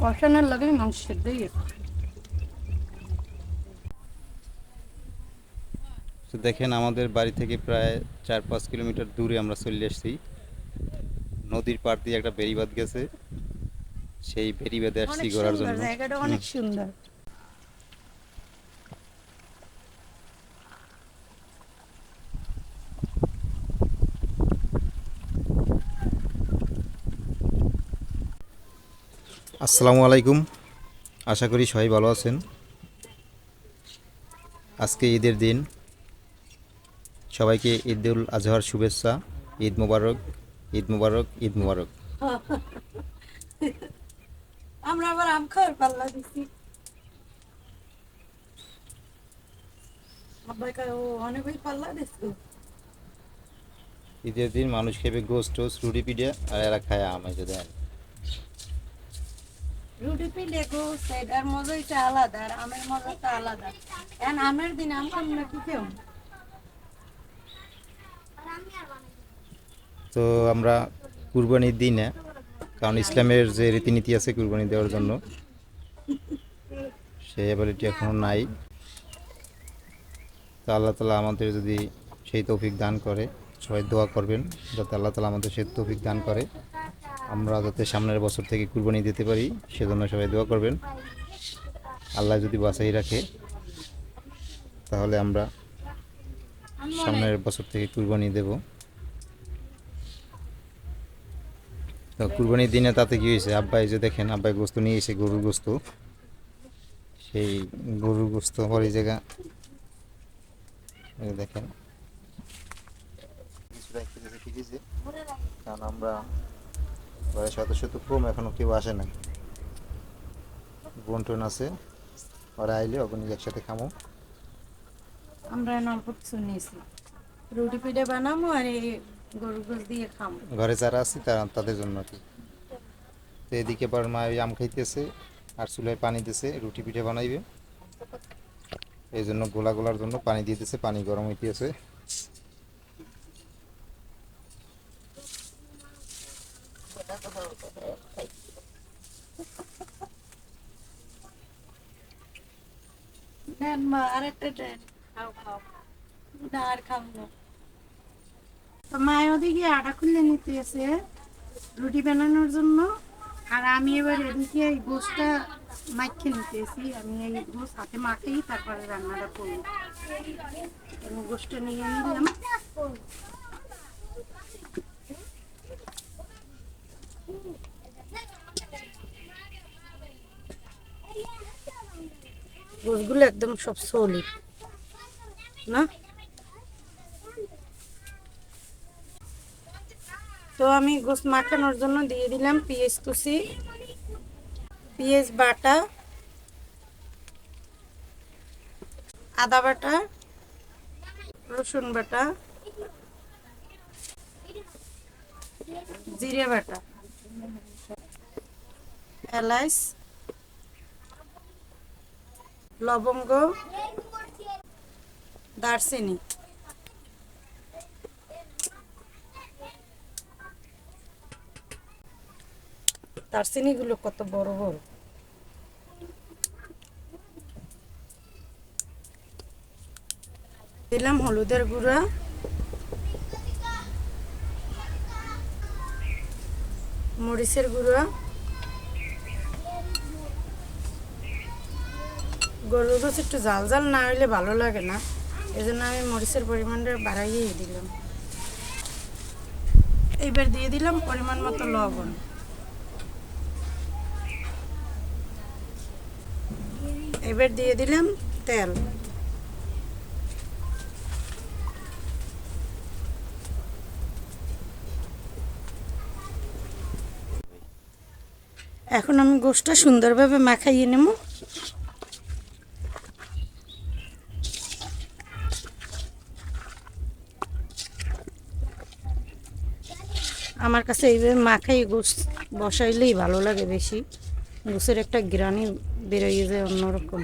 কষানোর লাগে মাংস তো দেখেন আমাদের বাড়ি থেকে প্রায় চার পাঁচ কিলোমিটার দূরে আমরা চলে এসছি নদীর পাড় দিয়ে একটা বেড়িবাঁধ গেছে। সেই বেড়িবাঁধে আসছি ঘোরার জন্য। জায়গাটা অনেক সুন্দর। আসসালামু আলাইকুম। আশা করি সবাই ভালো আছেন। আজকে ঈদের দিন। সবাইকে ঈদুল আজহার শুভেচ্ছা ঈদ মোবারক ঈদ মোবারক ঈদ মোবারক। আমরা আবার আম খাওয়ার পাল্লা দিছি। ঈদের দিন মানুষ খেবে গোস্ট রুটি পিঠে আর এরা খায় আম এই যে দেন। রুটি গো সেটার মজাটা আলাদা, আর আমের মজাটা আলাদা। এখন আমের দিন আম খাম কি কেউ তো আমরা কুরবানির দিনে, কারণ ইসলামের যে রীতিনীতি আছে কুরবানি দেওয়ার জন্য সেই অ্যাবিলিটি এখনও নাই। তো আল্লাহ তালা আমাদের যদি সেই তৌফিক দান করে, সবাই দোয়া করবেন, যাতে আল্লাহ তালা আমাদের সেই তৌফিক দান করে। আমরা যাতে সামনের বছর থেকে কুরবানি দিতে পারি, সেজন্য সবাই দোয়া করবেন। আল্লাহ যদি বাঁচাই রাখে, তাহলে আমরা সামনের বছর থেকে কুরবানি দেব। তো কুরবানির দিনে তাতে কি হয়েছে? আব্বাই যে দেখেন, আব্বাই গোস্ত নিয়ে এসে গরুর গোস্ত। সেই গরুর গোস্ত পর এই জায়গা দেখেন। কারণ আমরা ঘরের সদস্য তো কম এখনও কেউ আসে না বোন টোন আছে। ওরা আইলে ওখানে একসাথে খামো। আমরা এখন অল্প কিছু নিয়েছি। রুটি পিঠে বানাবো আর এই গরুর গোস দিয়ে খাব ঘরে যারা আছে তারা তাদের জন্য কি। তো এদিকে পর মা ওই আম খাইতেছে আর চুলায় পানি দিছে রুটি পিঠে বানাইবে। এই জন্য গোলা গোলার জন্য পানি দিয়ে দিছে পানি গরম হইতেছে। নেন মা আরেকটা দেন। খাও খাও। না আর খাব তো মা ওদিকে আটা খুলে নিতে এসে রুটি বানানোর জন্য আর আমি এবার এদিকে এই গোসটা মাখিয়ে নিতেছি আমি এই গোস হাতে মাখেই তারপরে রান্নাটা করব। গোসটা নিয়ে নিলাম। গোসগুলো একদম সব সলিড না? তো আমি গোস মাখানোর জন্য দিয়ে দিলাম পেঁয়াজ কুচি, পেঁয়াজ বাটা, আদা বাটা, রসুন বাটা, জিরে বাটা। এলাচ লবঙ্গ দারচিনি। দারচিনি গুলো কত বড় বড়? দিলাম হলুদের গুঁড়া। মরিচের গুঁড়া, গরুর গোছ একটু জাল জাল না হইলে ভালো লাগে না। এই জন্য আমি মরিচের পরিমাণটা বাড়াইয়েই দিলাম। এইবার দিয়ে দিলাম পরিমাণ মতো লবণ। এবার দিয়ে দিলাম তেল। এখন আমি গোষ্ঠটা সুন্দরভাবে মাখাইয়ে নেব। আমার কাছে এইভাবে মাখাই গোস বসাইলেই ভালো লাগে বেশি। গোসের একটা গ্রানি বেরোয় যায় অন্যরকম।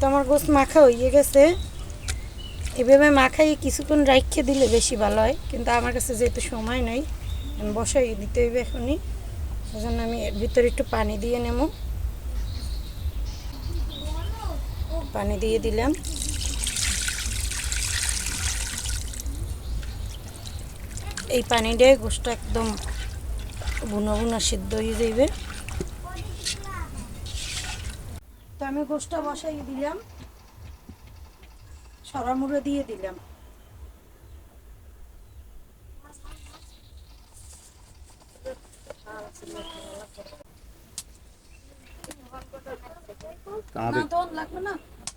তো আমার গোস মাখা হয়ে গেছে। এভাবে মাখাই কিছুক্ষণ রাইখে দিলে বেশি ভালো হয়, কিন্তু আমার কাছে যেহেতু সময় নাই, আমি বসাই দিতে হইবে এখনই। সেজন্য আমি এর ভিতরে একটু পানি দিয়ে নেব। পানি দিয়ে দিলাম। এই পানি দিয়ে গোসটা একদম বুনো বুনো সিদ্ধ হয়ে যাইবে তো আমি গোসটা বসাই দিলাম। সরামুড়ো দিয়ে দিলাম।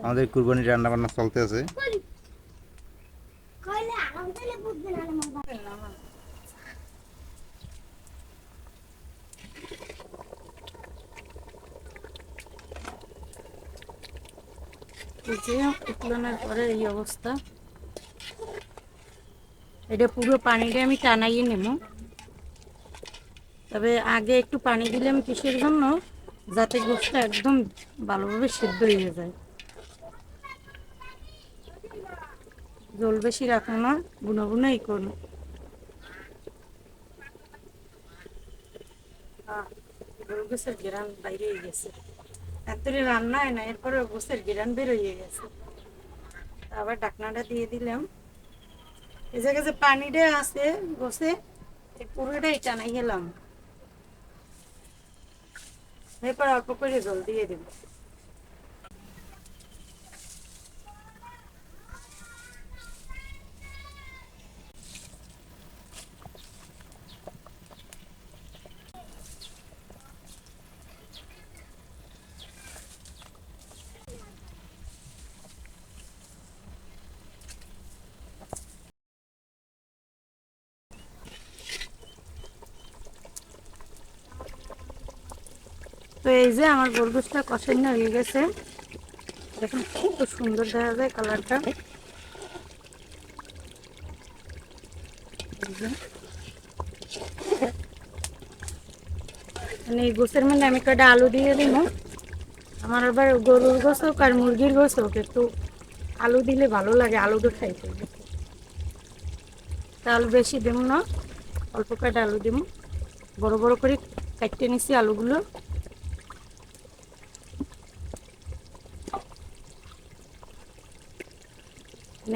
আমাদের কুরবানির রান্না বান্না চলতে আছে। যে উতলানোর পরে এই অবস্থা। এটা পুরো পানিটা আমি টানাইয়ে নেব। তবে আগে একটু পানি দিলাম কিসের জন্য? যাতে গোষ্ঠটা একদম ভালোভাবে সিদ্ধ হয়ে যায়। জল বেশি রাখো না বুনো বুনোই করো। আহ, গরু বাইরে গেছে। এতরে রান্না হয় না, এরপরে গোসের গিরান বের হয়ে গেছে। আবার ডাকনাটা দিয়ে দিলাম। এ জায়গায় যে পানিটা আছে গোসে পুরোটাই টানাই গেলাম এরপর অল্প করে জল দিয়ে দেব। যে আমার গোলগোসটা কষানো হয়ে গেছে। দেখুন কত সুন্দর দেখা যায় কালারটা। মানে এই গোসের মধ্যে আমি কটা আলু দিয়ে দিব। আমার আবার গরুর গোস হোক আর মুরগির গোস হোক, একটু আলু দিলে ভালো লাগে আলুটা খাইতে তা আলু বেশি দেব না, অল্প কটা আলু দিব। বড় বড় করে কাটতে নিছি আলুগুলো।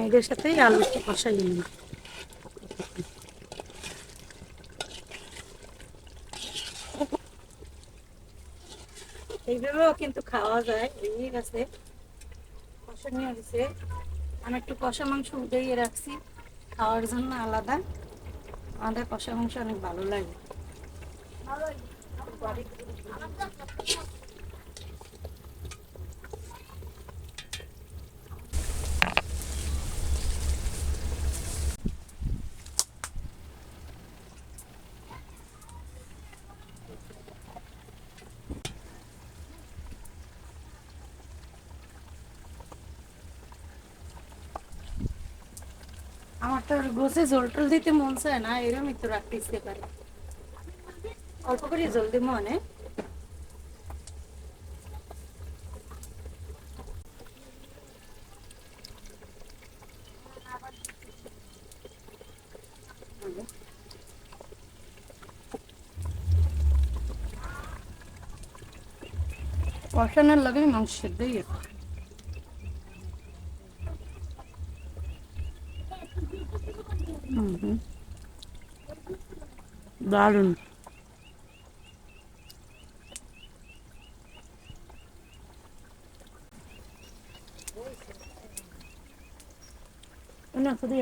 এদের সাথে আলু একটু কষাই নিই এইভাবেও কিন্তু খাওয়া যায়, এই গেছে কষা নিয়ে গেছে আমি একটু কষা মাংস উঠেই রাখছি, খাওয়ার জন্য আলাদা। আমাদের কষা মাংস অনেক ভালো লাগে। আমার তো গোসে জল টল দিতে মন চায় না এরকম একটু রাখতে পারে অল্প করে জল দিব অনেক। কষানোর লাগে মাংস সেদ্ধ হয়ে গেছে হুম দারুণ না শুধু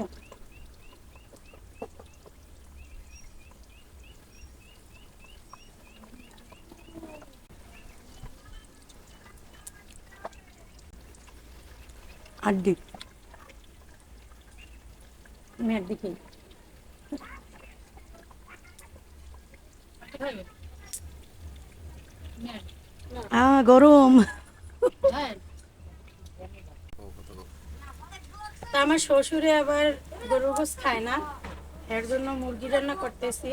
আড্ডি আমি আড্ডি খাই আহ গরম। আমার শ্বশুরে আবার গরুর গোস খায় না, এর জন্য মুরগি রান্না করতেছি।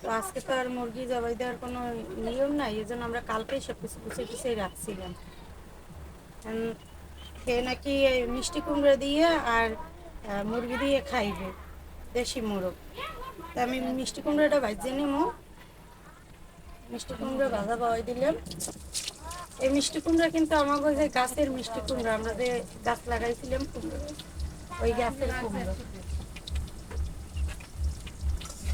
তো আজকে তো আর মুরগি জবাই দেওয়ার কোনো নিয়ম নাই, এই জন্য আমরা কালকেই সব কিছু গুছিয়ে গুছিয়ে রাখছিলাম। খেয়ে নাকি মিষ্টি কুমড়া দিয়ে আর মুরগি দিয়ে খাইবে, দেশি মোরগ। তা আমি মিষ্টি কুমড়াটা ভাজিয়ে নিবো মিষ্টি কুমড়া ভাজা পাওয়াই দিলাম। এই মিষ্টি কুমড়া কিন্তু আমার কাছে গাছের মিষ্টি কুমড়া, আমরা যে গাছ লাগাইছিলাম ওই গাছের কুমড়ো।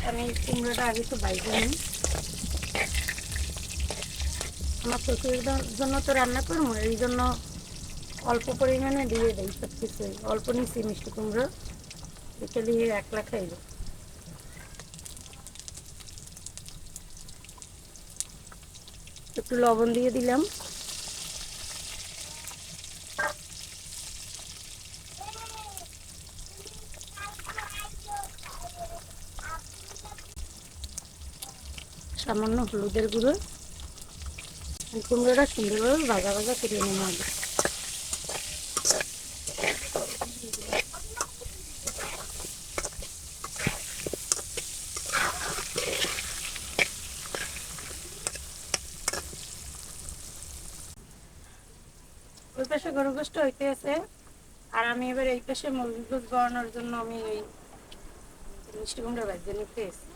আমি কুমড়োটা আগে তো বাইরে নিই। আমার শ্বশুরের জন্য তো রান্না করব এই জন্য অল্প পরিমাণে দিয়ে দিই সব কিছুই অল্প নিচ্ছি মিষ্টি কুমড়ো বিকেলে একলা খাইব। একটু লবণ দিয়ে দিলাম। সামান্য হলুদের গুঁড়ো কুমড়োটা সুন্দরভাবে ভাজা ভাজা করে নেওয়া হবে পাশে গরু গোষ্ঠ হইতে আছে। আর আমি এবার এই পাশে মুরগি গোস বানানোর জন্য আমি ওই মিষ্টি কুমড়া ভাজিয়ে নিতে এসেছি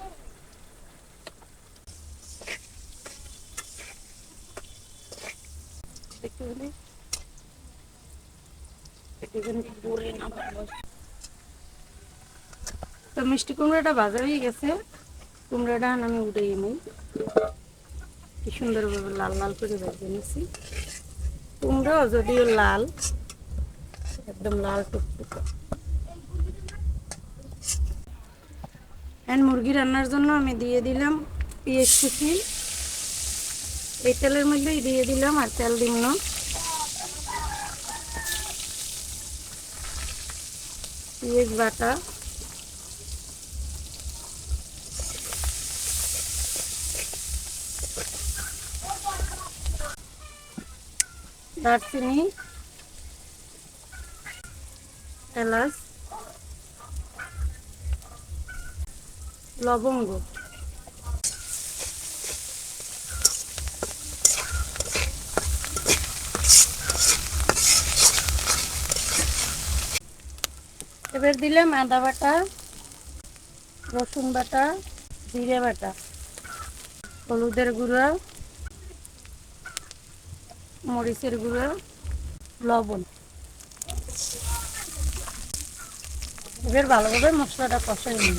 দেখতে পেলে একটু তো মিষ্টি কুমড়াটা ভাজা হয়ে গেছে। কুমড়াটা আমি উঠেই নিই। কি সুন্দরভাবে লাল লাল করে ভেজে নিছি। কুমড়ো যদিও লাল, একদম লাল টুকটুকে। এন্ড মুরগি রান্নার জন্য আমি দিয়ে দিলাম পেঁয়াজ কুচি। এই তেলের মধ্যেই দিয়ে দিলাম আর তেল দিম পেঁয়াজ বাটা। দারচিনি এলাচ লবঙ্গ। এবার দিলাম আদা বাটা, রসুন বাটা, জিরে বাটা, হলুদের গুঁড়া, মরিচের গুঁড়ো, লবণ। এবার ভালোভাবে মশলাটা কষাই নিই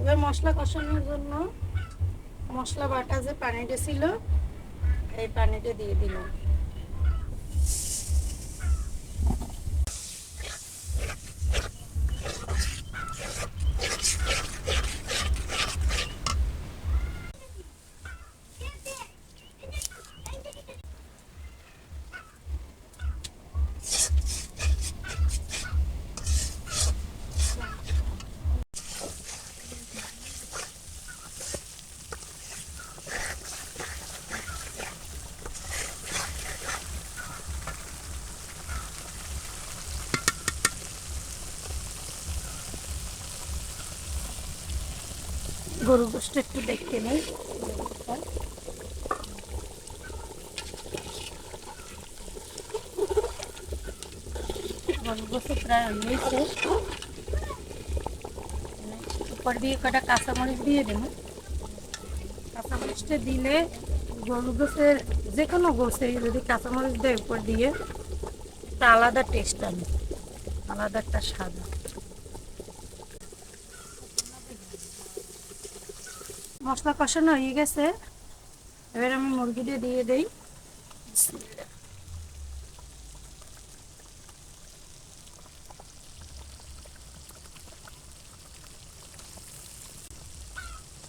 এবার কষানোর জন্য মশলা বাটা যে পানিটা ছিল এই পানিটা দিয়ে দিলাম। গরু গোষ্ঠ একটু দেখতে নেই। প্রায় উপর দিয়ে দিয়ে দিলে যে কোনো গোছে যদি কাঁচামরিচ দেয় উপর দিয়ে, একটা আলাদা টেস্ট আনে, আলাদা একটা স্বাদ। মশলা কষানো হয়ে গেছে। এবার আমি মুরগিটা দিয়ে দেই।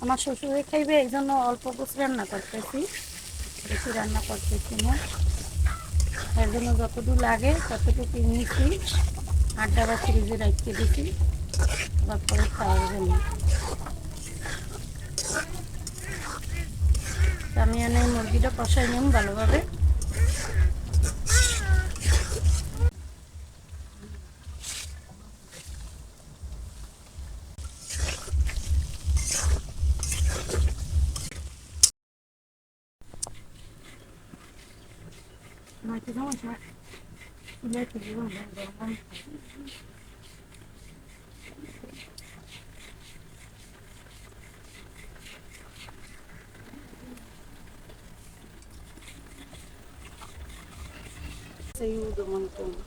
আমার শ্বশুরে খাইবে, এই জন্য অল্প কিছু রান্না করতেছি। বেশি রান্না করতেছি না। এর জন্য যতটুকু লাগে, ততটুকু নিয়েছি আড্ডা বা ফ্রিজে রাখতে দিছি। তারপরে খাওয়ার জন্য। আমি এনে মুরগিটা কষাই নিম ভালোভাবে Mas que vamos já. Mulher que viu, né? তুলে তুলব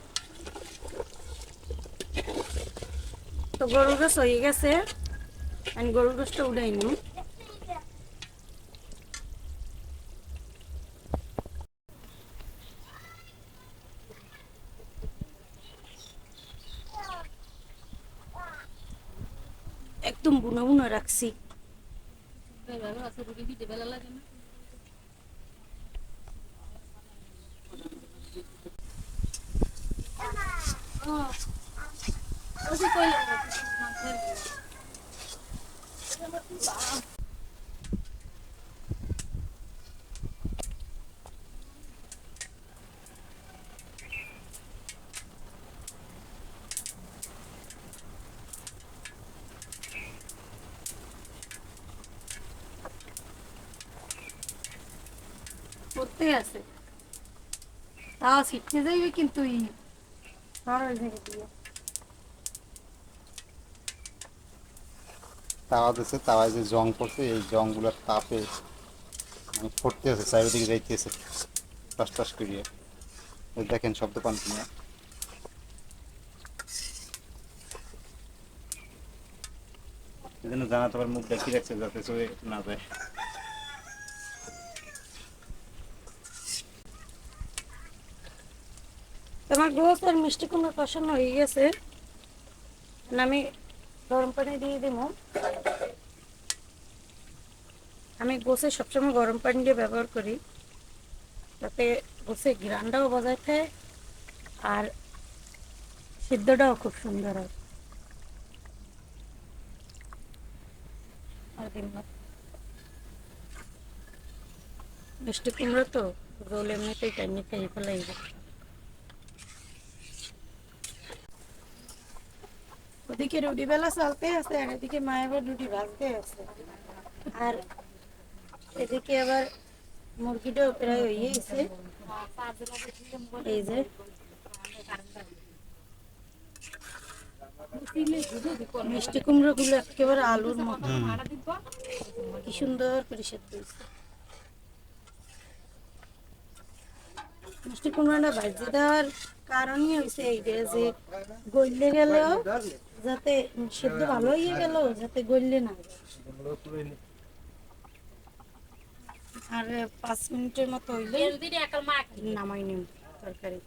তো গরুর গাছ হয়ে গেছে। আমি গরুর গাছটা উঠাই নি একদম বুনা বুনা রাখছি। করতে আছে তাও শিখতে যাইবে কিন্তু ই আর ওই তাওয়া দিচ্ছে তাওয়ায় যে জং পড়ছে, এই জংগুলোর তাপে মানে ফুটতে আছে, চারিদিকে যাইতেছে টাস টাস করিয়ে। দেখেন শব্দ পান কিনা এই জন্য জানাতে পার মুখ দেখি রাখছে যাতে না যায়। তোমার গোস আর মিষ্টি কুমড়ো কষানো হয়ে গেছে। আমি গরম পানি দিয়ে দিব। আমি গোসে সবসময় গরম পানি দিয়ে ব্যবহার করি। তাতে গোসে গ্রানটাও বজায় থাকে আর সিদ্ধটাও খুব সুন্দর হয়। আর দিন মিষ্টি কুমড়ো তো রোল এমনিতেই টাইমে খেয়ে ফেলাই ওদিকে রুটি বেলা চলতে আছে আর এদিকে মা এবার রুটি ভাজতে আছে। আর এদিকে আবার মুরগিটাও প্রায় হয়ে গেছে। এই যে। মিষ্টি কুমড়ো গুলো একেবারে আলুর মতো। কি সুন্দর করে সেদ্ধ মিষ্টি কুমড়োটা ভাজি দেওয়ার কারণই হয়েছে এইটা যে গললে গেলেও যাতে সেদ্ধ ভালো হয়ে গেল যাতে গললে না আর পাঁচ মিনিটের মতো হইলে নামাই নিম তরকারি।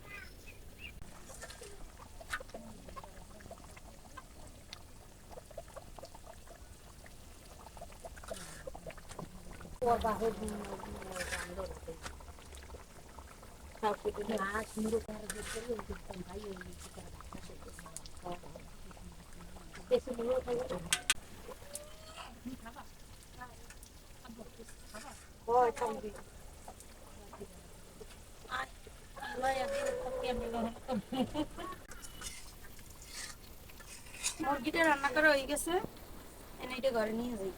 মুরগিটা রান্না করা হয়ে গেছে। এটা ঘরে নিয়ে যাই।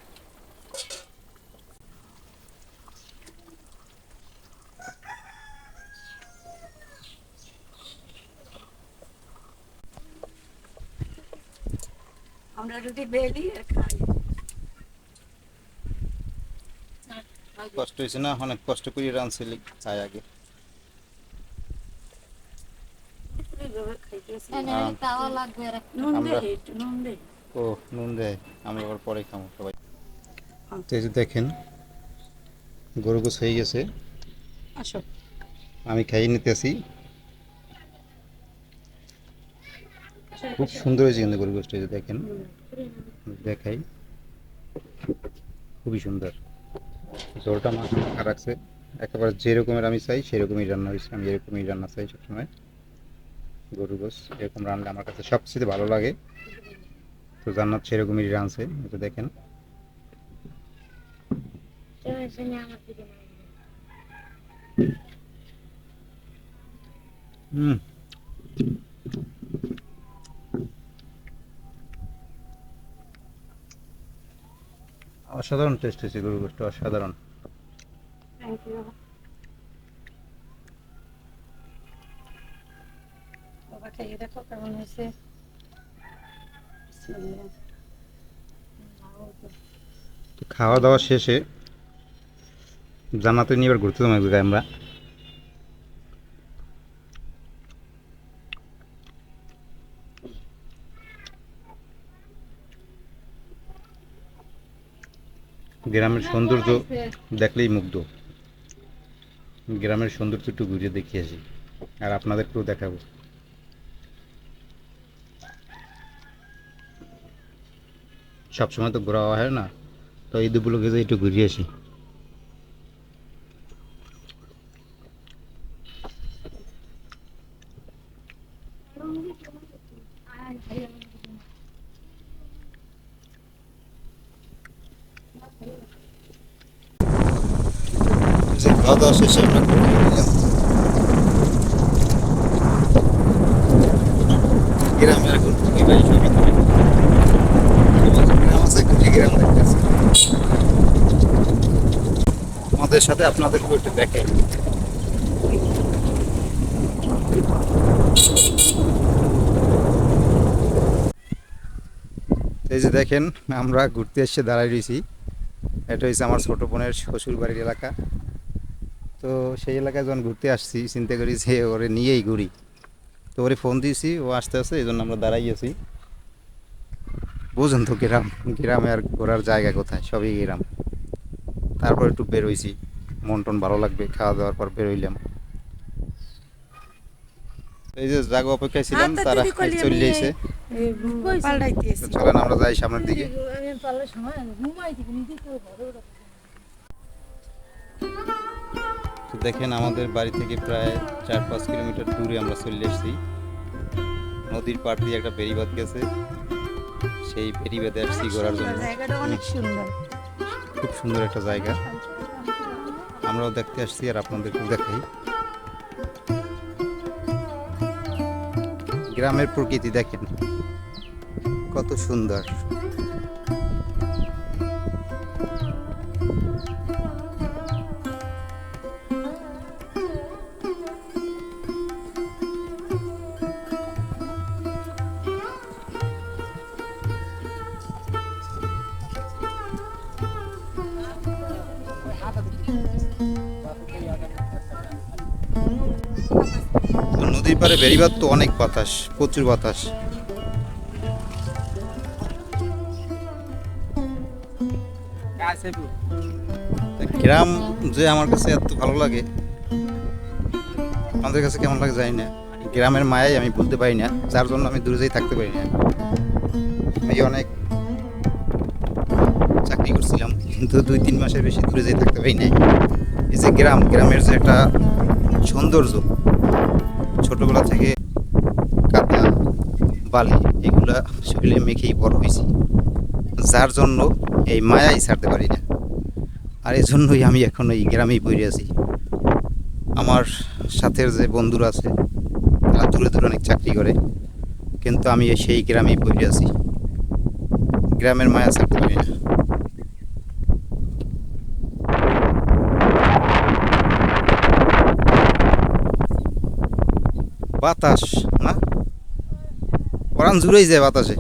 আমরা রুটি বেলি আর খাই কষ্ট হয়েছে না? অনেক কষ্ট করে রাঁধছিলি চাই আগে। আমরা- দে। ও নুন দেয় আমি আবার পরে খাব সবাই। হ্যাঁ। তো এই যে দেখেন গরু গোছ হয়ে গেছে। আসো। আমি খাইয়ে নিতেছি। খুব সুন্দর হয়েছে কিন্তু গরু যে দেখেন। দেখাই। খুবই সুন্দর। ঝোলটা মাছ মাখা রাখছে একেবারে যেরকমের আমি চাই, সেরকমই রান্না হয়েছে। আমি এরকমই রান্না চাই সবসময়। গরু গোস, এরকম রান্না আমার কাছে সবচেয়ে ভালো লাগে। তো জান্নাত সেরকমই রাঁধছে এটা দেখেন। হুম। অসাধারণ টেস্ট হয়েছে গরু গোষ্ঠ অসাধারণ। খাওয়া দাওয়া শেষে জানাতে নিয়ে এবার ঘুরতে তোমাকে আমরা। গ্রামের সৌন্দর্য দেখলেই মুগ্ধ। গ্রামের সৌন্দর্য একটু ঘুরে দেখিয়ে আসি, আর আপনাদেরকেও দেখাবো। সবসময় তো ঘোরা হয় না, তো এই দুপুরে যে একটু ঘুরিয়ে আসি যে খাওয়া দাওয়া আমাদের সাথে আপনাদেরকেও একটু দেখে। এই যে দেখেন, আমরা ঘুরতে এসে দাঁড়াই রয়েছি। এটা হচ্ছে আমার ছোট বোনের শ্বশুর বাড়ির এলাকা। তো সেই এলাকায় যখন ঘুরতে আসছি চিন্তা করি যে ওরে নিয়েই ঘুরি। তো ওরে ফোন দিয়েছি ও আসতে আসতে এই জন্য আমরা দাঁড়াইয়েছি বুঝুন তো গ্রাম গ্রামে আর ঘোরার জায়গা কোথায়? সবই গ্রাম। তারপর একটু বেরোইছি মন টন ভালো লাগবে খাওয়া দাওয়ার পর বেরোইলাম এই যে জাগো অপেক্ষায় ছিলাম আচ্ছা, তারা চলে এসে। চলেন আমরা যাই সামনের দিকে। তো দেখেন আমাদের বাড়ি থেকে প্রায় চার পাঁচ কিলোমিটার দূরে আমরা চলে এসেছি। নদীর পাড় দিয়ে একটা বেরিবাদ গেছে। সেই বেরিবাদে আসছি ঘোরার জন্য। অনেক খুব সুন্দর একটা জায়গা। আমরাও দেখতে আসছি আর আপনাদেরকেও দেখাই। গ্রামের প্রকৃতি দেখেন কত সুন্দর। পাড়ে বেরিবাদ তো অনেক বাতাস, প্রচুর বাতাস। গ্রাম যে আমার কাছে এত ভালো লাগে আমাদের কাছে কেমন লাগে জানি না। গ্রামের মায়াই আমি বলতে পারি না, যার জন্য আমি দূরে যাই থাকতে পারি না। আমি অনেক চাকরি করছিলাম, কিন্তু দুই তিন মাসের বেশি দূরে যাই থাকতে পারি না এই যে গ্রাম, গ্রামের যে একটা সৌন্দর্য ছোটবেলা থেকে কাদা বালি এগুলা শরীরে মেখেই বড় হয়েছি। যার জন্য এই মায়াই ছাড়তে পারি না। আর এই জন্যই আমি এখন এই গ্রামেই পড়ে আছি। আমার সাথের যে বন্ধুরা আছে, তারা দূরে দূরে অনেক চাকরি করে, কিন্তু আমি সেই গ্রামেই পড়ে আছি। গ্রামের মায়া ছাড়তে পারি না। বাতাস না ওরান জুড়েই যায় বাতাসে।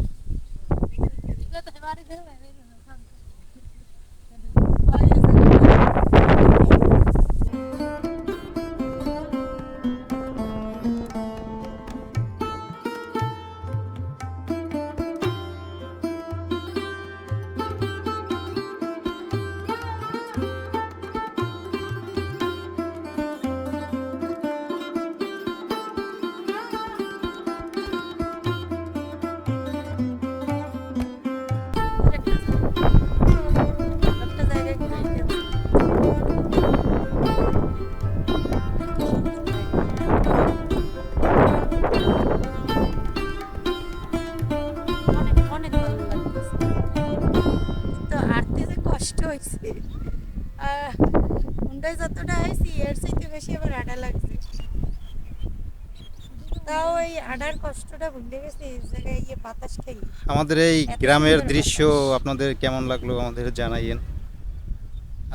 কষ্টটা ভুলে গেছি এই জায়গায় গিয়ে বাতাস খাই। আমাদের এই গ্রামের দৃশ্য আপনাদের কেমন লাগল আমাদের জানাইয়েন।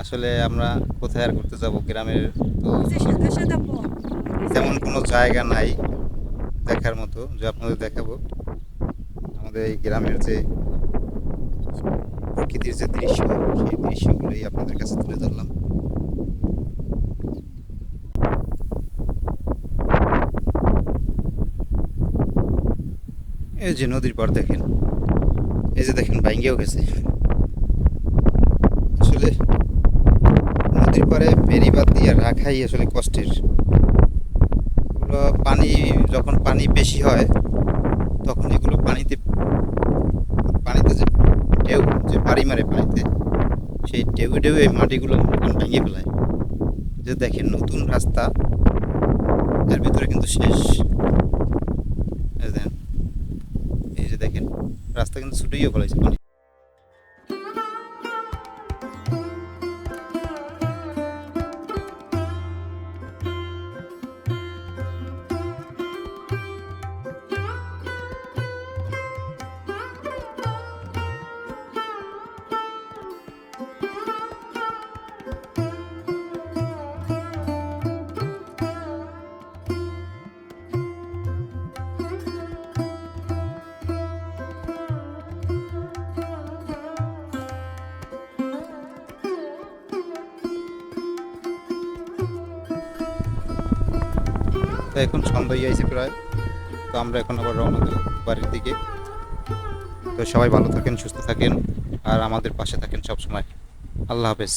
আসলে আমরা কোথায় আর ঘুরতে যাব গ্রামের তো তেমন কোনো জায়গা নাই দেখার মতো যে আপনাদের দেখাবো। আমাদের এই গ্রামের যে প্রকৃতির যে দৃশ্য সেই দৃশ্যগুলোই আপনাদের কাছে তুলে ধরলাম। এই যে নদীর পার দেখেন। এই যে দেখেন ভাঙ্গেও গেছে। আসলে নদীর পারে বেড়িবাদ দিয়ে রাখাই আসলে কষ্টের। পানি, যখন পানি বেশি হয়, তখন এগুলো পানিতে পানিতে যে ঢেউ, যে বাড়ি মারে পানিতে, সেই ঢেউ ঢেউ এই মাটিগুলো ভেঙে ফেলায়। যে দেখেন, নতুন রাস্তা তার ভিতরে কিন্তু শেষ এই যে দেখেন এই যে দেখেন রাস্তা কিন্তু ছুটেই তো এখন সন্ধ্যা হয়ে আইছে প্রায়। তো আমরা এখন আবার রওনা দেব বাড়ির দিকে। তো সবাই ভালো থাকেন, সুস্থ থাকেন, আর আমাদের পাশে থাকেন সব সময় আল্লাহ হাফেজ।